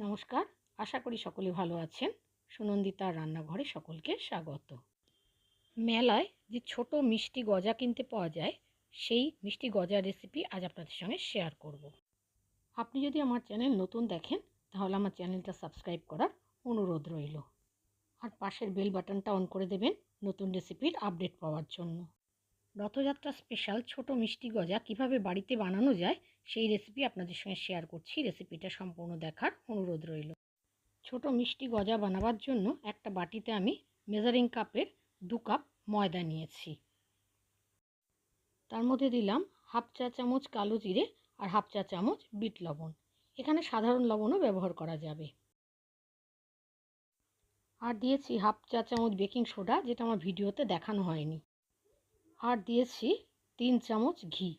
নমস্কার। আশা করি সকলে ভালো আছেন। সুনন্দিতার রান্নাঘরে সকলকে স্বাগত। মেলায় যে ছোট মিষ্টি গজা কিনতে পাওয়া যায়, সেই মিষ্টি গজার রেসিপি আজ আপনাদের সঙ্গে শেয়ার করব। আপনি যদি আমার চ্যানেল নতুন দেখেন, তাহলে আমার চ্যানেলটা সাবস্ক্রাইব করার অনুরোধ রইল। আর পাশের বেল বাটনটা অন করে দেবেন নতুন রেসিপির আপডেট পাওয়ার জন্য। রথযাত্রা স্পেশাল ছোট মিষ্টি গজা কীভাবে বাড়িতে বানানো যায়, সেই রেসিপি আপনাদের সঙ্গে শেয়ার করছি। রেসিপিটা সম্পূর্ণ দেখার অনুরোধ রইল। ছোট মিষ্টি গজা বানাবার জন্য একটা বাটিতে আমি মেজারিং কাপের দু কাপ ময়দা নিয়েছি। তার মধ্যে দিলাম হাফ চা চামচ কালো জিরে আর হাফ চা চামচ বিট লবণ। এখানে সাধারণ লবণও ব্যবহার করা যাবে। আর দিয়েছি হাফ চা চামচ বেকিং সোডা যেটা আমার ভিডিওতে দেখানো হয়নি। আর দিয়েছি তিন চামচ ঘি।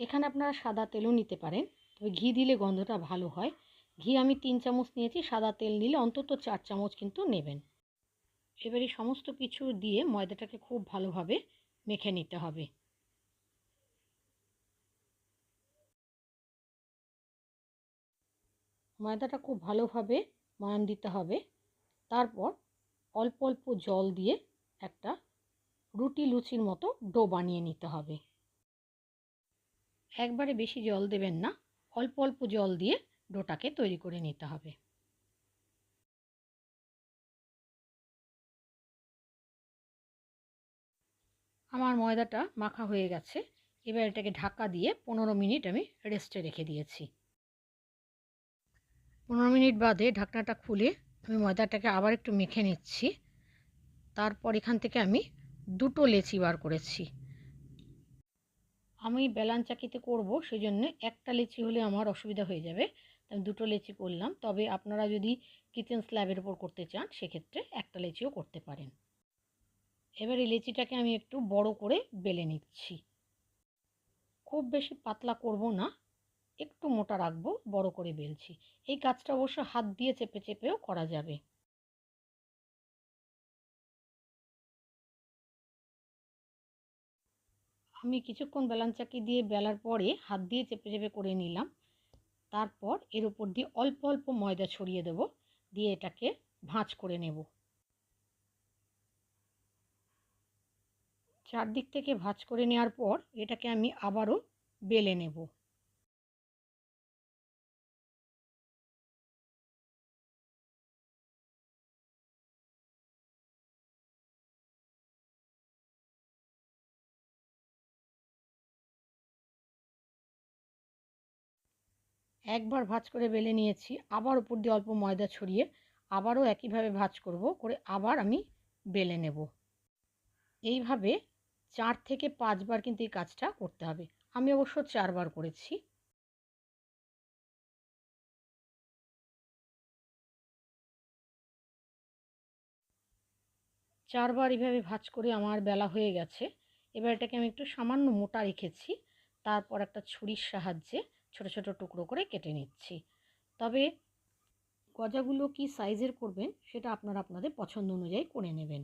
এখানে আপনারা সাদা তেলও নিতে পারেন, তবে ঘি দিলে গন্ধটা ভালো হয়। ঘি আমি তিন চামচ নিয়েছি, সাদা তেল নিলে অন্তত চার চামচ কিন্তু নেবেন। এবারে সমস্ত কিছু দিয়ে ময়দাটাকে খুব ভালোভাবে মেখে নিতে হবে। ময়দাটা খুব ভালোভাবে ময়ান দিতে হবে। তারপর অল্প অল্প জল দিয়ে একটা রুটি লুচির মতো ডো বানিয়ে নিতে হবে। একবারে বেশি জল দেবেন না, অল্প অল্প জল দিয়ে ডোটাকে তৈরি করে নিতে হবে। আমার ময়দাটা মাখা হয়ে গেছে, এবার এটাকে ঢাকা দিয়ে পনেরো মিনিট আমি রেস্টে রেখে দিয়েছি। পনেরো মিনিট বাদে ঢাকনাটা খুলে আমি ময়দাটাকে আবার একটু মেখে নিচ্ছি। তারপর এখান থেকে আমি দুটো লেচি বার করেছি। আমি বেলান চাকিতে করব সেই জন্য একটা লেচি হলে আমার অসুবিধা হয়ে যাবে। আমি দুটো লেচি করলাম, তবে আপনারা যদি কিচেন স্ল্যাবের ওপর করতে চান, সেক্ষেত্রে একটা লেচিও করতে পারেন। এবার এই লেচিটাকে আমি একটু বড় করে বেলে নিচ্ছি। খুব বেশি পাতলা করব না, একটু মোটা রাখব, বড় করে বেলছি। এই কাজটা অবশ্য হাত দিয়ে চেপে চেপেও করা যাবে। আমি কিছুক্ষণ বেলান চাকি দিয়ে বেলার পরে হাত দিয়ে চেপে চেপে করে নিলাম। তারপর এর উপর দিয়ে অল্প অল্প ময়দা ছড়িয়ে দেব, দিয়ে এটাকে ভাঁজ করে নেব। চারদিক থেকে ভাঁজ করে নেওয়ার পর এটাকে আমি আবারও বেলে নেব। একবার ভাজ করে বেলে নিয়েছি, আবার উপর দিয়ে অল্প ময়দা ছড়িয়ে আবারও একইভাবে ভাজ করব, করে আবার আমি বেলে নেব। এইভাবে চার থেকে পাঁচবার কিন্তু এই কাজটা করতে হবে। আমি অবশ্য চারবার করেছি। চারবার এভাবে ভাজ করে আমার বেলা হয়ে গেছে। এবার এটাকে আমি একটু সামান্য মোটা রেখেছি, তারপর একটা ছুরির সাহায্যে ছোট ছোট টুকরো করে কেটে নিচ্ছি। তবে গজাগুলো কি সাইজের করবেন সেটা আপনারা আপনাদের পছন্দ অনুযায়ী করে নেবেন।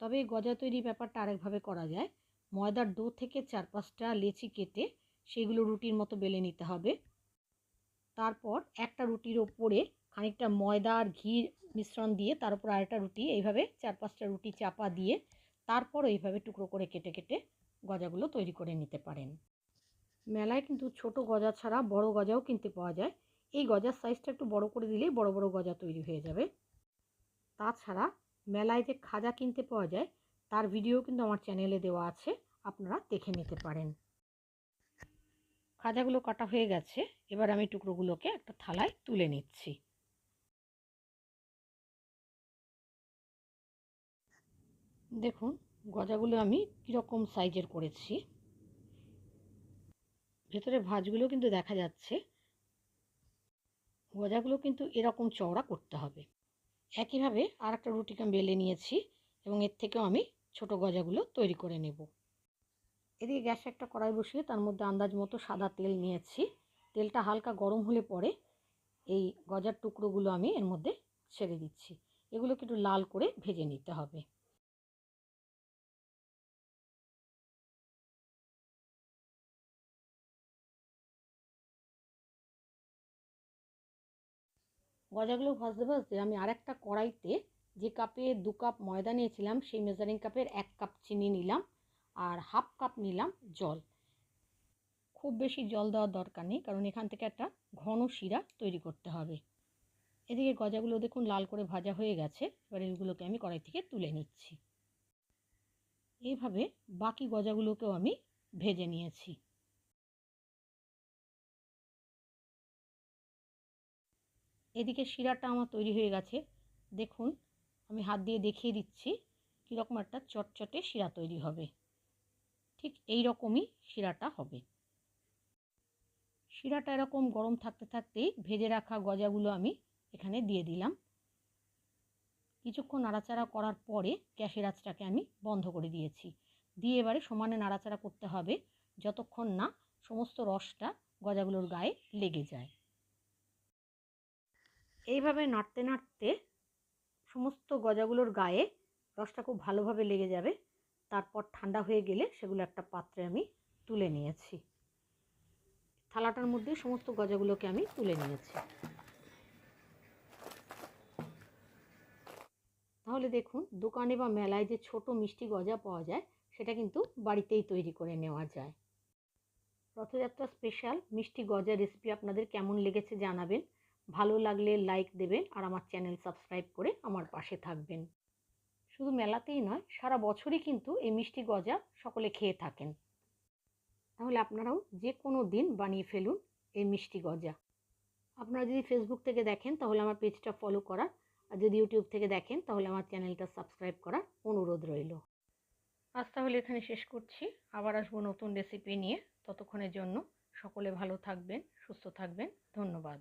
তবে গজা তৈরি ব্যাপারটা আরেকভাবে করা যায়। ময়দার ডো থেকে চার পাঁচটা লেচি কেটে সেগুলো রুটির মতো বেলে নিতে হবে। তারপর একটা রুটির ওপরে খানিকটা ময়দা আর ঘি মিশ্রণ দিয়ে তার উপর আরেকটা রুটি, এইভাবে চার পাঁচটা রুটি চাপা দিয়ে তারপর এইভাবে টুকরো করে কেটে কেটে গজাগুলো তৈরি করে নিতে পারেন। মেলায় কিন্তু ছোট গজা ছাড়া বড় গজাও কিনতে পাওয়া যায়। এই গজার সাইজটা একটু বড় করে দিলেই বড় বড় গজা তৈরি হয়ে যাবে। তাছাড়া মেলায় যে খাজা কিনতে পাওয়া যায়, তার ভিডিও কিন্তু আমার চ্যানেলে দেওয়া আছে, আপনারা দেখে নিতে পারেন। খাজাগুলো কাটা হয়ে গেছে, এবার আমি টুকরোগুলোকে একটা থালায় তুলে নিচ্ছি। দেখুন, গজাগুলো আমি কীরকম সাইজের করেছি। ভেতরে ভাঁজগুলো কিন্তু দেখা যাচ্ছে। গজাগুলো কিন্তু এরকম চওড়া করতে হবে। একইভাবে আর একটা রুটিকে বেলে নিয়েছি এবং এর থেকেও আমি ছোট গজাগুলো তৈরি করে নেব। এদিকে গ্যাসে একটা কড়াই বসিয়ে তার মধ্যে আন্দাজ মতো সাদা তেল নিয়েছি। তেলটা হালকা গরম হলে পরে এই গজার টুকরোগুলো আমি এর মধ্যে ছেড়ে দিচ্ছি। এগুলোকে একটু লাল করে ভেজে নিতে হবে। গজাগুলো ভাজতে ভাজতে আমি আরেকটা কড়াইতে যে কাপে দু কাপ ময়দা নিয়েছিলাম, সেই মেজারিং কাপের এক কাপ চিনি নিলাম আর হাফ কাপ নিলাম জল। খুব বেশি জল দেওয়ার দরকার নেই, কারণ এখান থেকে একটা ঘন শিরা তৈরি করতে হবে। এদিকে গজাগুলো দেখুন লাল করে ভাজা হয়ে গেছে, এবার এগুলোকে আমি কড়াই থেকে তুলে নিচ্ছি। এইভাবে বাকি গজাগুলোকেও আমি ভেজে নিয়েছি। এদিকে শিরাটা আমার তৈরি হয়ে গেছে। দেখুন, আমি হাত দিয়ে দেখিয়ে দিচ্ছি কীরকম একটা চটচটে শিরা তৈরি হবে। ঠিক এই রকমই শিরাটা হবে। শিরাটা এরকম গরম থাকতে থাকতেই ভেজে রাখা গজাগুলো আমি এখানে দিয়ে দিলাম। কিছুক্ষণ নাড়াচাড়া করার পরে গ্যাসের আঁচটাকে আমি বন্ধ করে দিয়েছি। দিয়ে এবারে সমানে নাড়াচাড়া করতে হবে, যতক্ষণ না সমস্ত রসটা গজাগুলোর গায়ে লেগে যায়। এইভাবে নাড়তে নাড়তে সমস্ত গজাগুলোর গায়ে রসটা খুব ভালোভাবে লেগে যাবে। তারপর ঠান্ডা হয়ে গেলে সেগুলো একটা পাত্রে আমি তুলে নিয়েছি। থালাটার মধ্যে সমস্ত গজাগুলোকে আমি তুলে নিয়েছি। তাহলে দেখুন, দোকানে বা মেলায় যে ছোট মিষ্টি গজা পাওয়া যায়, সেটা কিন্তু বাড়িতেই তৈরি করে নেওয়া যায়। রথযাত্রা স্পেশাল মিষ্টি গজা রেসিপি আপনাদের কেমন লেগেছে জানাবেন। ভালো লাগলে লাইক দেবেন আর আমার চ্যানেল সাবস্ক্রাইব করে আমার পাশে থাকবেন। শুধু মেলাতেই নয়, সারা বছরই কিন্তু এই মিষ্টি গজা সকলে খেয়ে থাকেন। তাহলে আপনারাও যে কোনো দিন বানিয়ে ফেলুন এই মিষ্টি গজা। আপনারা যদি ফেসবুক থেকে দেখেন, তাহলে আমার পেজটা ফলো করার, আর যদি ইউটিউব থেকে দেখেন, তাহলে আমার চ্যানেলটা সাবস্ক্রাইব করার অনুরোধ রইল। আজ তাহলে এখানে শেষ করছি। আবার আসব নতুন রেসিপি নিয়ে। ততক্ষণের জন্য সকলে ভালো থাকবেন, সুস্থ থাকবেন। ধন্যবাদ।